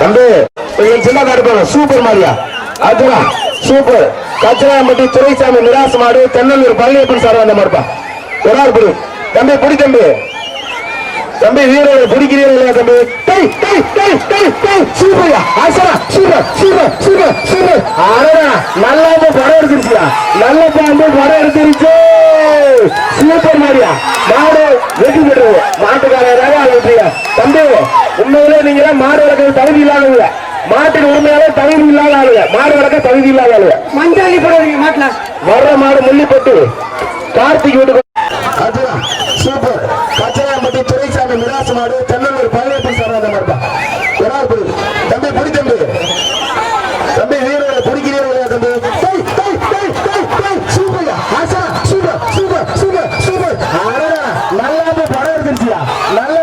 தம்பி சின்ன காடு சூப்பர் மாரியா அதுவா சூப்பர். கச்சராம்பட்டி துரைசாமி நிராச மாடு தென்னலூர் பழனியப்பன் சார் வந்த மாடுப்பா. ஒரு ஆள் பிடி. தம்பி பிடி தம்பி. தம்பி வீரரை பிடிக்கிறீர்களா தம்பி? டேய் டேய் டேய் டேய் டேய். சூப்பர்யா. ஆசரா சூப்பர் சூப்பர் சூப்பர் சூப்பர். அடடா நல்லா படம் எடுத்துருச்சியா நல்ல பாம்பு படம் எடுத்துருச்சு. சூப்பர் மாரியா மாடு வெற்றி பெற்றது. மாட்டுக்காரராக அழைச்சியா மாடு நீங்க மாடு வளர்க்க தகுதி இல்லாதவங்க. மாட்டுக்கு உண்மையாலே தகுதி இல்லாத ஆளுங்க. மாடு வளர்க்க தகுதி இல்லாத ஆளுங்க. மஞ்சாலி வர்ற மாடு முள்ளிப்பட்டு கார்த்திக் வீட்டுக்கு சூப்பர். கச்சராம்பட்டி துறைசாமி விலாச மாடு நல்லா நல்ல